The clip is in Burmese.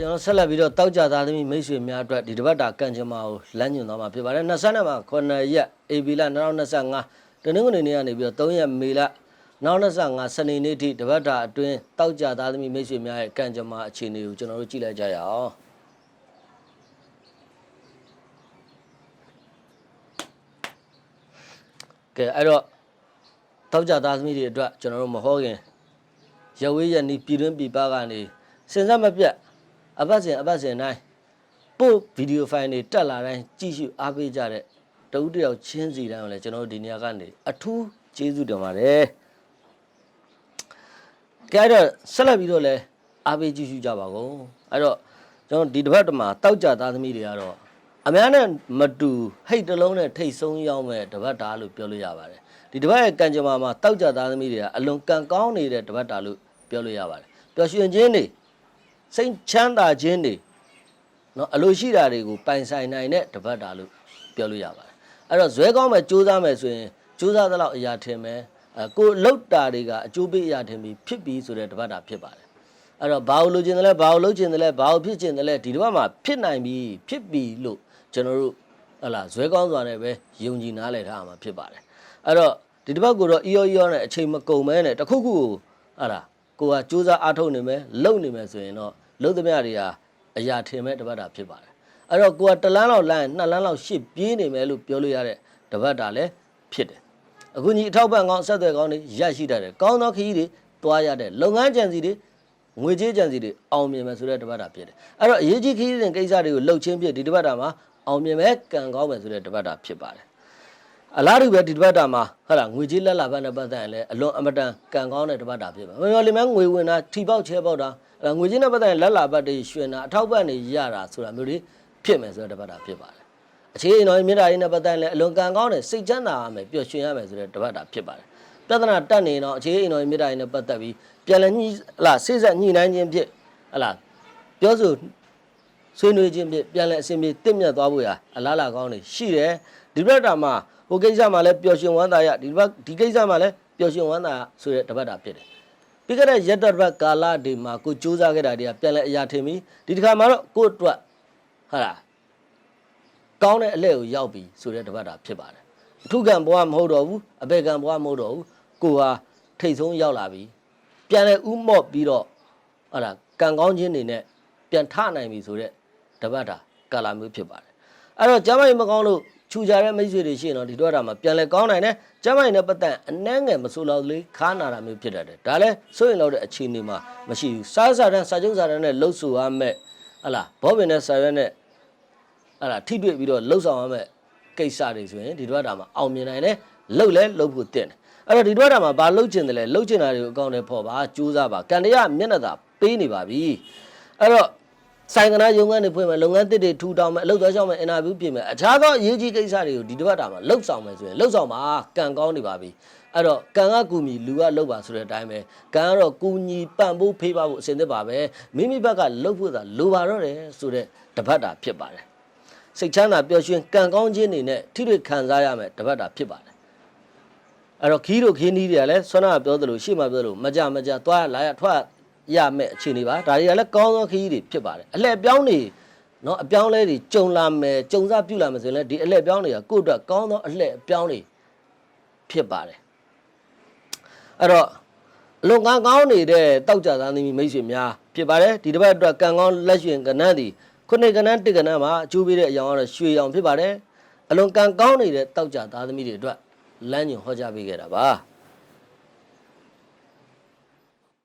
ကျွန်တော်ဆက်လက်ပြီးတော့တောက်ကြသားသမီးမိတ်ဆွေများအတွက်ဒီတစ်ပတ်တာကံကြမ္မာကိုလမ်းညွှန်သွားမှာဖြစ်ပါတယ်20မှာ9ရက် AB လ2025တနင်္ဂနွေနေ့ကနေပြီးတော့3ရက်မေလ2025စနေနေ့ထိတစ်ပတ်တာအတွင်းတောက်ကြသားသမီးမိတ်ဆွေများရဲ့ကံကြမ္မာအခြေအနေကိုကျွန်တော်တို့ကြည့်လိုက်ကြရအောင်ကဲအဲ့တော့တောက်ကြသားသမီးတွေအတွက်ကျွန်တော်တို့မဟောခင်ရဝေးရနီးပြည်တွင်းပြည်ပကနေစင်စက်မပြတ် အပတ်စဉ်အပတ်စဉ်တိုင်းပို့ဗီဒီယိုဖိုင်တွေတက်လာတိုင်းကြည့်ရှုအားပေးကြတဲ့တဦးတစ်ယောက်ချင်းစီတိုင်းကိုလည်းကျွန်တော်တို့ဒီနေရာကနေအထူးကျေးဇူးတင်ပါတယ်။ကဲအဲ့တော့ဆက်လက်ပြီးတော့လည်းအားပေးကြည့်ရှုကြပါကုန်။အဲ့တော့ကျွန်တော်ဒီတစ်ပတ်တမှာတောက်ကြသားသမီးတွေကတော့အများနဲ့မတူဟိတ်တစ်လုံးနဲ့ထိတ်ဆုံးရောက်မဲ့တပတ်တာလို့ပြောလို့ရပါတယ်။ဒီတပတ်ရဲ့ကံကြမ္မာမှာတောက်ကြသားသမီးတွေကအလွန်ကံကောင်းနေတဲ့တပတ်တာလို့ပြောလို့ရပါတယ်။ပျော်ရွှင်ခြင်းတွေ စိတ်ချမ်းသာခြင်းတွေနော်အလိုရှိတာတွေကိုပိုင်ဆိုင်နိုင်တဲ့တပတ်တာလို့ပြောလို့ရပါတယ်အဲ့တော့ဇွဲကောင်းမဲ့စူးစမ်းမယ်ဆိုရင်စူးစမ်းသလောက်အရာထင်မယ်အဲကိုလှုပ်တာတွေကအကျိုးပေးအရာထင်ပြီးဖြစ်ပြီးဆိုတဲ့တပတ်တာဖြစ်ပါတယ်အဲ့တော့ဘာလို့လိုချင်တယ်လဲဘာလို့လှုပ်ချင်တယ်လဲဘာလို့ဖြစ်ချင်တယ်လဲဒီတပတ်မှာဖြစ်နိုင်ပြီဖြစ်ပြီလို့ကျွန်တော်တို့ဟလာဇွဲကောင်းစွာနဲ့ပဲယုံကြည်နားလည်ထားမှာဖြစ်ပါတယ်အဲ့တော့ဒီတပတ်ကိုတော့အီယောအီယောနဲ့အချိန်မကုန်မဲနဲ့တစ်ခုခုကိုဟလာ ကိုကစူးစမ်းအားထုတ်နေမယ်လှုပ်နေမယ်ဆိုရင်တော့လှုပ်သမျှတွေဟာအရာထင်မဲ့တပတ်တာဖြစ်ပါတယ်အဲ့တော့ကိုကတစ်လန်းလောက်လမ်းနှစ်လန်းလောက်ရှစ်ပြေးနေမယ်လို့ပြောလို့ရတဲ့တပတ်တာလည်းဖြစ်တယ်အခုညီအထောက်ပံ့ကောင်းဆက်သွယ်ကောင်းတွေရရှိတတ်တယ်ကောင်းသောခရီးတွေတွားရတဲ့လုပ်ငန်းကြံစီတွေငွေကြေးကြံစီတွေအောင်မြင်မယ်ဆိုတဲ့တပတ်တာဖြစ်တယ်အဲ့တော့အရေးကြီးခရီးစဉ်ကိစ္စတွေကိုလှုပ်ချင်းဖြစ်ဒီတပတ်တာမှာအောင်မြင်မဲ့ကံကောင်းမယ်ဆိုတဲ့တပတ်တာဖြစ်ပါတယ် အလားတူပဲဒီတပတ်တာမှာဟုတ်လားငွေကြေးလက်လာဘက်နဲ့ပတ်သက်ရင်လည်းအလွန်အမတန်ကံကောင်းတဲ့တပတ်တာဖြစ်ပါမယ်။မပြောလိမ့်မယ်ငွေဝင်တာထီပေါက်ချဲပေါက်တာအဲ့ဒါငွေကြေးနဲ့ပတ်သက်ရင်လက်လာဘက်တွေရွှင်တာအထောက်ပံ့တွေရတာဆိုတာမျိုးတွေဖြစ်မယ်ဆိုတဲ့တပတ်တာဖြစ်ပါတယ်။အခြေအနေတော်မြင့်တာရေးနဲ့ပတ်သက်ရင်လည်းအလွန်ကံကောင်းတဲ့စိတ်ချမ်းသာရမယ်ပျော်ရွှင်ရမယ်ဆိုတဲ့တပတ်တာဖြစ်ပါတယ်။ပြဿနာတက်နေတော့အခြေအနေတော်မြင့်တာရေးနဲ့ပတ်သက်ပြီးပြန်လည်ညှိဟလာစိတ်ဆက်ညှိနှိုင်းခြင်းဖြစ်ဟလာပြောဆိုဆွေးနွေးခြင်းဖြင့်ပြန်လည်အစဉ်ပြေတင့်မြတ်သွားဖို့ရာအလားအလာကောင်းတွေရှိတယ်ဒီဘက်တာမှာ ဟိုကိစ္စမှာလည်းပျော်ရွှင်ဝမ်းသာရဒီဘက်ဒီကိစ္စမှာလည်းပျော်ရွှင်ဝမ်းသာရဆိုတဲ့တပတ်တာဖြစ်တယ်ပြီးခဲ့တဲ့ရက်တော်ဘက်ကာလဒီမှာကိုစူးစမ်းခဲ့တာတွေကပြန်လည်အရာထင်ပြီးဒီတစ်ခါမှာတော့ကိုယ့်အတွက်ဟာလားကောင်းတဲ့အလဲကိုရောက်ပြီဆိုတဲ့တပတ်တာဖြစ်ပါတယ်အထုကံဘဝမဟုတ်တော့ဘူးအပေကံဘဝမဟုတ်တော့ဘူးကိုဟာထိတ်ဆုံးရောက်လာပြီပြန်လည်ဥမော့ပြီးတော့ဟာလားကံကောင်းခြင်းတွေနဲ့ပြန်ထနိုင်ပြီဆိုတဲ့တပတ်တာကာလမျိုးဖြစ်ပါတယ်အဲ့တော့ကျမ်းမာရေးမကောင်းလို့ ခြူကြတဲ့မိတ်ဆွေတွေရှိရင်တော့ဒီတော့တာမှာပြန်လဲကောင်းနိုင်တယ်ကျမ်းမာရေးနဲ့ပတ်သက်အနှဲငယ်မဆိုးလောက်လေးခါနာတာမျိုးဖြစ်တတ်တယ်ဒါလည်းစိုးရင်တော့တဲ့အခြေအနေမှာမရှိဘူးစားစားတန်းစာချုပ်စာတန်းနဲ့လှုပ်ဆိုရမယ်ဟလာဘောပင်နဲ့ဆာရွက်နဲ့ဟလာထိတွေ့ပြီးတော့လှုပ်ဆောင်ရမယ်ကိစ္စတွေဆိုရင်ဒီတော့တာမှာအောင်မြင်နိုင်တယ်လှုပ်လဲလှုပ်ဖို့တင်တယ်အဲ့တော့ဒီတော့တာမှာဘာလှုပ်ချင်တယ်လဲလှုပ်ချင်တာတွေကိုအကောင့်ထဲပေါ်ပါကြိုးစားပါကံတရားမျက်နှာသာပေးနေပါပြီအဲ့တော့ ဆိုင်ကနာရုံငန်းတွေဖွင့်မယ်လုပ်ငန်းတစ်တွေထူထောင်မယ်အလုပ်သွားရှောက်မယ်အင်တာဗျူးပြင်မယ်အခြားသောအရေးကြီးကိစ္စတွေကိုဒီတစ်ပတ်တာမှာလှုပ်ဆောင်မယ်ဆိုရင်လှုပ်ဆောင်ပါကံကောင်းနေပါပြီအဲ့တော့ကံကကူညီလူကလှုပ်ပါဆိုတဲ့အတိုင်းပဲကံကတော့ကူညီပံ့ပိုးဖေးပါဖို့အစဉ်သစ်ပါပဲမိမိဘက်ကလှုပ်ဖို့သာလိုပါတော့တယ်ဆိုတဲ့တပတ်တာဖြစ်ပါတယ်စိတ်ချမ်းသာပျော်ရွှင်ကံကောင်းခြင်းတွေနဲ့ထိတွေ့ခံစားရမယ်တပတ်တာဖြစ်ပါတယ်အဲ့တော့ခီးတို့ခင်းနီးတွေကလည်းဆွမ်းနာပြောသလိုရှေ့မှာပြောသလိုမကြမကြသွားလာရထွက် ရမယ့်အခြေအနေပါဒါတွေကလည်းကောင်းသောခရီးတွေဖြစ်ပါတယ်အလှည့်ပြောင်းတွေနော်အပြောင်းလဲတွေကြုံလာမယ်ကြုံစားပြုလာမယ်ဆိုရင်လည်းဒီအလှည့်ပြောင်းတွေကကိုယ့်အတွက်ကောင်းသောအလှည့်ပြောင်းတွေဖြစ်ပါတယ်အဲ့တော့လွန်ကန်းကောင်းနေတဲ့တောက်ကြသားသမီးမိတ်ဆွေများဖြစ်ပါတယ်ဒီတစ်ပတ်အတွက်ကံကောင်းလက်ရှင်ကဏ္ဍသည်ခုနှစ်ကဏ္ဍတစ်ကဏ္ဍမှာအကျိုးပေးတဲ့အကြောင်းကတော့ရွှေအောင်ဖြစ်ပါတယ်အလွန်ကံကောင်းနေတဲ့တောက်ကြသားသမီးတွေအတွက်လမ်းညွှန်ဟောကြားပေးခဲ့တာပါ